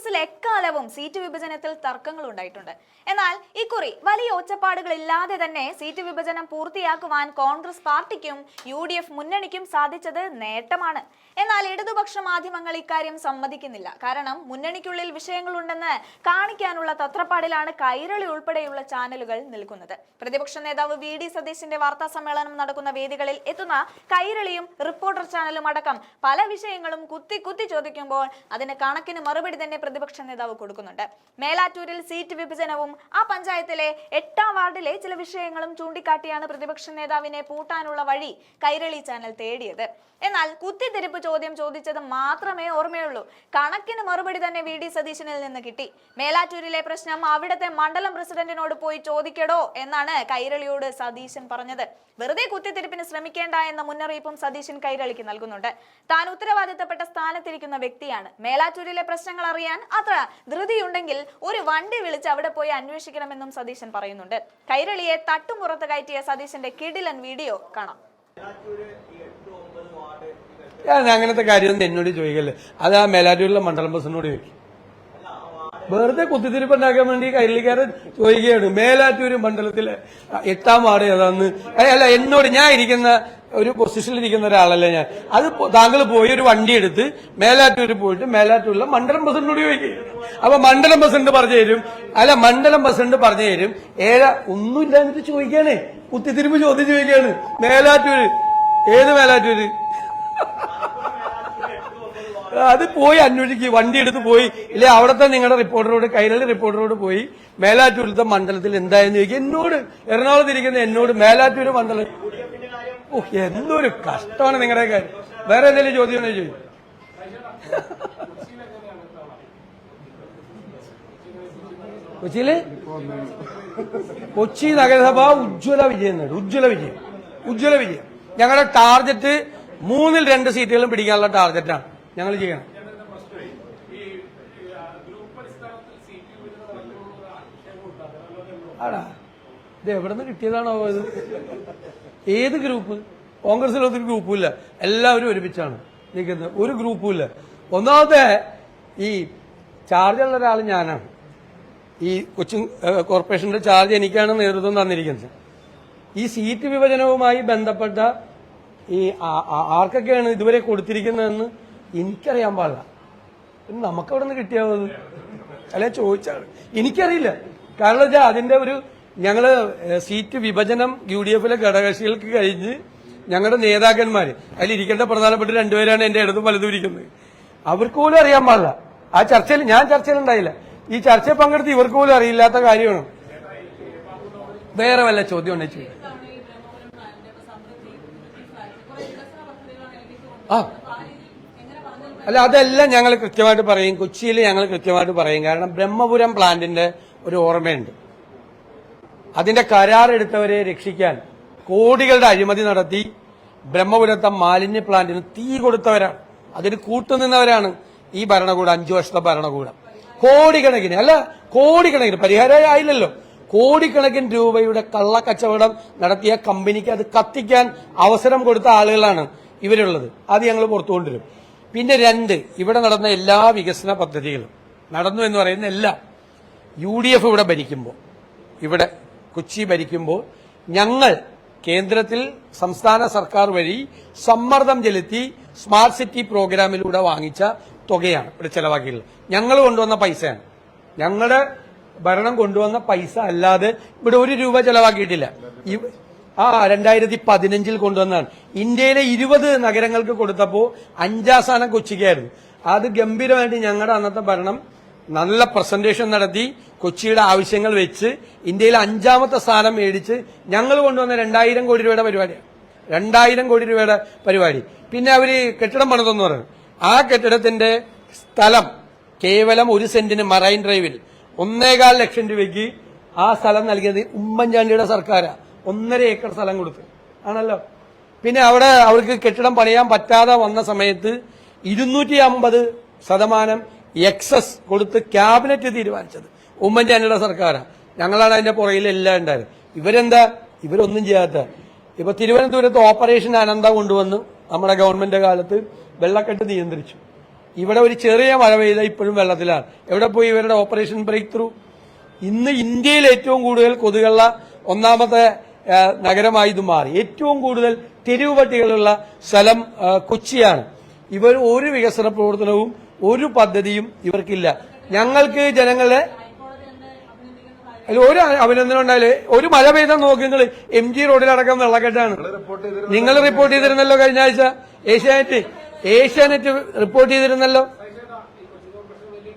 കോൺഗ്രസിൽ എക്കാലവും സീറ്റ് വിഭജനത്തിൽ തർക്കങ്ങൾ ഉണ്ടായിട്ടുണ്ട്. എന്നാൽ ഇക്കുറി വലിയ ഒച്ചപ്പാടുകൾ ഇല്ലാതെ തന്നെ സീറ്റ് വിഭജനം പൂർത്തിയാക്കുവാൻ കോൺഗ്രസ് പാർട്ടിക്കും യു ഡി എഫ് മുന്നണിക്കും സാധിച്ചത് നേട്ടമാണ്. എന്നാൽ ഇടതുപക്ഷ മാധ്യമങ്ങൾ ഇക്കാര്യം സമ്മതിക്കുന്നില്ല. കാരണം മുന്നണിക്കുള്ളിൽ വിഷയങ്ങളുണ്ടെന്ന് കാണിക്കാനുള്ള തത്രപ്പാടിലാണ് കൈരളി ഉൾപ്പെടെയുള്ള ചാനലുകൾ നിൽക്കുന്നത്. പ്രതിപക്ഷ നേതാവ് വി ഡി സതീശിന്റെ വാർത്താ സമ്മേളനം നടക്കുന്ന വേദികളിൽ എത്തുന്ന കൈരളിയും റിപ്പോർട്ടർ ചാനലും അടക്കം പല വിഷയങ്ങളും കുത്തി കുത്തി ചോദിക്കുമ്പോൾ അതിന് കണക്കിന് മറുപടി തന്നെ പ്രതിപക്ഷ നേതാവ് കൊടുക്കുന്നുണ്ട്. മേലാറ്റൂരിൽ സീറ്റ് വിഭജനവും ആ പഞ്ചായത്തിലെ എട്ടാം വാർഡിലെ ചില വിഷയങ്ങളും ചൂണ്ടിക്കാട്ടിയാണ് പ്രതിപക്ഷ നേതാവിനെ പൂട്ടാനുള്ള വഴി കൈരളി ചാനൽ തേടിയത്. എന്നാൽ കുത്തിത്തിരിപ്പ് ചോദ്യം ചോദിച്ചത് മാത്രമേ ഓർമ്മയുള്ളൂ. കണക്കിന് മറുപടി തന്നെ വി ഡി സതീശനിൽ നിന്ന് കിട്ടി. മേലാറ്റൂരിലെ പ്രശ്നം അവിടുത്തെ മണ്ഡലം പ്രസിഡന്റിനോട് പോയി ചോദിക്കടോ എന്നാണ് കൈരളിയോട് സതീശൻ പറഞ്ഞത്. വെറുതെ കുത്തിത്തിരിപ്പിന് ശ്രമിക്കേണ്ട എന്ന മുന്നറിയിപ്പും സതീശൻ കൈരളിക്ക് നൽകുന്നുണ്ട്. താൻ ഉത്തരവാദിത്തപ്പെട്ട സ്ഥാനത്തിരിക്കുന്ന വ്യക്തിയാണ്. മേലാറ്റൂരിലെ പ്രശ്നങ്ങൾ അറിയാൻ അത്ര ധൃതിയുണ്ടെങ്കിൽ ഒരു വണ്ടി വിളിച്ച് അവിടെ പോയി അന്വേഷിക്കണമെന്നും സതീശൻ പറയുന്നുണ്ട്. കൈരളിയെ തട്ടുമുറത്ത് കയറ്റിയ സതീശന്റെ കിടിലൻ വീഡിയോ കാണാം. ഞാൻ അങ്ങനത്തെ കാര്യമൊന്നും എന്നോട് ചോദിക്കല്ലേ? അത് ആ മേലാറ്റൂരിലെ മണ്ഡലം ബസ്സിനോട് ചോദിക്കും. വെറുതെ കുത്തിത്തിരിപ്പുണ്ടാക്കാൻ വേണ്ടി കൈരളിക്കാരൻ ചോദിക്കുകയാണ്. മേലാറ്റൂര് മണ്ഡലത്തിലെ എട്ടാം വാർഡ് ഏതാന്ന്? അല്ല എന്നോട് ഞാൻ ഇരിക്കുന്ന ഒരു പൊസിഷനിലിരിക്കുന്ന ഒരാളല്ല ഞാൻ. അത് താങ്കൾ പോയി ഒരു വണ്ടി എടുത്ത് മേലാറ്റൂർ പോയിട്ട് മേലാറ്റൂരിലെ മണ്ഡലം പ്രസിഡന്റിനോട് ചോദിക്കും. അപ്പൊ മണ്ഡലം പ്രസിഡന്റ് പറഞ്ഞു തരും. അല്ല മണ്ഡലം പ്രസിഡന്റ് പറഞ്ഞു തരും. ഏഴ ഒന്നുമില്ല എന്നിട്ട് ചോദിക്കാനേ കുത്തിത്തിരിപ്പ് ചോദ്യം ചോദിക്കാണ്. മേലാറ്റൂര്. ഏത് മേലാറ്റൂര്? അത് പോയി അന്വേഷിക്കുക വണ്ടി എടുത്ത് പോയി. ഇല്ലെ അവിടുത്തെ നിങ്ങളുടെ റിപ്പോർട്ടറോട് കൈരളി റിപ്പോർട്ടറോട് പോയി മേലാറ്റൂരിലത്തെ മണ്ഡലത്തിൽ എന്തായെന്ന് ചോദിക്കുക എന്നോട് എറണാകുളത്തിരിക്കുന്ന എന്നോട് മേലാറ്റൂര് മണ്ഡലം ഓ എന്തൊരു കഷ്ടമാണ് നിങ്ങളുടെ കാര്യം. വേറെ എന്തെങ്കിലും ചോദ്യം ചോദിച്ചു കൊച്ചിയിൽ? കൊച്ചി നഗരസഭ ഉജ്ജ്വല വിജയം നേടും. ഉജ്ജ്വല വിജയം. ഉജ്ജ്വല വിജയം. ഞങ്ങളുടെ ടാർഗറ്റ് മൂന്നിൽ രണ്ട് സീറ്റുകളും പിടിക്കാനുള്ള ടാർഗറ്റാണ് ഞങ്ങൾ ചെയ്യണം. ആടാ ഇത് എവിടെ നിന്ന് കിട്ടിയതാണോ ഇത്? ഏത് ഗ്രൂപ്പ് കോൺഗ്രസിലൊന്നും ഗ്രൂപ്പും ഇല്ല. എല്ലാവരും ഒരുമിച്ചാണ് നിൽക്കുന്നത്. ഒരു ഗ്രൂപ്പും ഇല്ല. ഒന്നാമത്തെ ഈ ചാർജുള്ള ഒരാൾ ഞാനാണ്. ഈ കൊച്ചിൻ കോർപ്പറേഷന്റെ ചാർജ് എനിക്കാണ് നേതൃത്വം തന്നിരിക്കുന്നത്. ഈ സീറ്റ് വിഭജനവുമായി ബന്ധപ്പെട്ട ഈ ആർക്കൊക്കെയാണ് ഇതുവരെ കൊടുത്തിരിക്കുന്നതെന്ന് എനിക്കറിയാൻ പാടില്ല. നമുക്കവിടെ നിന്ന് കിട്ടിയാവുന്നത് അല്ലെ ചോദിച്ചാണ് എനിക്കറിയില്ല. കാരണം വെച്ചാൽ അതിന്റെ ഒരു ഞങ്ങൾ സീറ്റ് വിഭജനം യു ഡി എഫിലെ ഘടകകക്ഷികൾക്ക് കഴിഞ്ഞ് ഞങ്ങളുടെ നേതാക്കന്മാർ അതിലിരിക്കേണ്ട പ്രധാനപ്പെട്ട രണ്ടുപേരാണ് എന്റെ ഇടതും വലതും ഇരിക്കുന്നത്. അവർക്ക് പോലും അറിയാൻ പാടില്ല. ആ ചർച്ചയിൽ ഞാൻ ചർച്ചയിലുണ്ടായില്ല. ഈ ചർച്ചയിൽ പങ്കെടുത്ത് ഇവർക്ക് പോലും അറിയില്ലാത്ത കാര്യമാണ്. വേറെ വല്ല ചോദ്യം ഉണ്ടെങ്കിൽ ആ. അല്ല അതെല്ലാം ഞങ്ങൾ കൃത്യമായിട്ട് പറയും. കൊച്ചിയിൽ ഞങ്ങൾ കൃത്യമായിട്ട് പറയും. കാരണം ബ്രഹ്മപുരം പ്ലാന്റിന്റെ ഒരു ഓർമ്മയുണ്ട്. അതിന്റെ കരാറെടുത്തവരെ രക്ഷിക്കാൻ കോടികളുടെ അഴിമതി നടത്തി ബ്രഹ്മപുരത്തെ മാലിന്യ പ്ലാന്റിന് തീ കൊടുത്തവരാണ്. അതിന് കൂട്ടുനിന്നവരാണ് ഈ ഭരണകൂടം അഞ്ചു വർഷത്തെ ഭരണകൂടം. കോടിക്കണക്കിന് അല്ല കോടിക്കണക്കിന് പരിഹാരമായി ആയില്ലല്ലോ. കോടിക്കണക്കിന് രൂപയുടെ കള്ളക്കച്ചവടം നടത്തിയ കമ്പനിക്ക് അത് കത്തിക്കാൻ അവസരം കൊടുത്ത ആളുകളാണ് ഇവരുള്ളത്. അത് ഞങ്ങൾ പുറത്തുകൊണ്ടുവരും. പിന്നെ രണ്ട് ഇവിടെ നടന്ന എല്ലാ വികസന പദ്ധതികളും നടന്നു എന്ന് പറയുന്ന എല്ലാം യു ഇവിടെ ഭരിക്കുമ്പോൾ ഇവിടെ കൊച്ചി ഭരിക്കുമ്പോൾ ഞങ്ങൾ കേന്ദ്രത്തിൽ സംസ്ഥാന സർക്കാർ വഴി സമ്മർദ്ദം ചെലുത്തി സ്മാർട്ട് സിറ്റി പ്രോഗ്രാമിലൂടെ വാങ്ങിച്ച തുകയാണ് ഇവിടെ ചെലവാക്കിയിട്ടുള്ളത്. ഞങ്ങൾ കൊണ്ടുവന്ന പൈസയാണ്. ഞങ്ങളുടെ ഭരണം കൊണ്ടുവന്ന പൈസ അല്ലാതെ ഇവിടെ ഒരു രൂപ ചെലവാക്കിയിട്ടില്ല. ആ രണ്ടായിരത്തി പതിനഞ്ചിൽ കൊണ്ടുവന്നതാണ്. ഇന്ത്യയിലെ ഇരുപത് നഗരങ്ങൾക്ക് കൊടുത്തപ്പോൾ അഞ്ചാം സ്ഥാനം കൊച്ചിക്കായിരുന്നു. അത് ഗംഭീരമായിട്ട് ഞങ്ങളുടെ അന്നത്തെ ഭരണം നല്ല പ്രസന്റേഷൻ നടത്തി കൊച്ചിയുടെ ആവശ്യങ്ങൾ വെച്ച് ഇന്ത്യയിൽ അഞ്ചാമത്തെ സ്ഥാനം മേടിച്ച് ഞങ്ങൾ കൊണ്ടുവന്ന രണ്ടായിരം കോടി രൂപയുടെ പരിപാടിയാണ് രണ്ടായിരം കോടി രൂപയുടെ പരിപാടി. പിന്നെ അവർ കെട്ടിടം പണിതെന്ന് പറഞ്ഞു. ആ കെട്ടിടത്തിന്റെ സ്ഥലം കേവലം ഒരു സെന്റിന് മറൈൻ ഡ്രൈവിൽ ഒന്നേകാൽ ലക്ഷം രൂപയ്ക്ക് ആ സ്ഥലം നൽകിയത് ഉമ്മൻചാണ്ടിയുടെ സർക്കാരാ. ഒന്നര ഏക്കർ സ്ഥലം കൊടുത്ത്. ആണല്ലോ? പിന്നെ അവിടെ അവർക്ക് കെട്ടിടം പണിയാൻ പറ്റാതെ വന്ന സമയത്ത് ഇരുന്നൂറ്റി അമ്പത് ശതമാനം എക്സസ് കൊടുത്ത് ക്യാബിനറ്റ് തീരുമാനിച്ചത്. ഉമ്മൻചാണ്ടിയുടെ സർക്കാരാണ് ഞങ്ങളാണ് അതിന്റെ പുറകിൽ എല്ലാം ഉണ്ടായത്. ഇവരെന്താ? ഇവരൊന്നും ചെയ്യാത്ത. ഇപ്പൊ തിരുവനന്തപുരത്ത് ഓപ്പറേഷൻ അനന്ത കൊണ്ടുവന്നു നമ്മുടെ ഗവൺമെന്റ് കാലത്ത് വെള്ളക്കെട്ട് നിയന്ത്രിച്ചു. ഇവിടെ ഒരു ചെറിയ മഴ പെയ്ത ഇപ്പോഴും വെള്ളത്തിലാണ്. എവിടെ പോയി ഇവരുടെ ഓപ്പറേഷൻ ബ്രേക്ക് ത്രൂ ഇന്ന് ഇന്ത്യയിൽ ഏറ്റവും കൂടുതൽ കൊതുകുള്ള ഒന്നാമത്തെ നഗരമായി ഇത് മാറി. ഏറ്റവും കൂടുതൽ തെരുവ് പട്ടികളുള്ള സ്ഥലം കൊച്ചിയാണ്. ഇവർ ഒരു വികസന പ്രവർത്തനവും ഒരു പദ്ധതിയും ഇവർക്കില്ല. ഞങ്ങൾക്ക് ജനങ്ങളെ അതിൽ ഒരു അഭിനന്ദനം ഉണ്ടായാൽ ഒരു മഴ പെയ്താൽ നോക്കി നിങ്ങൾ എം ജി റോഡിലടക്കം വെള്ളക്കെട്ടാണ്. നിങ്ങൾ റിപ്പോർട്ട് ചെയ്തിരുന്നല്ലോ കഴിഞ്ഞ ആഴ്ച. ഏഷ്യാനെറ്റ്. ഏഷ്യാനെറ്റ് റിപ്പോർട്ട് ചെയ്തിരുന്നല്ലോ.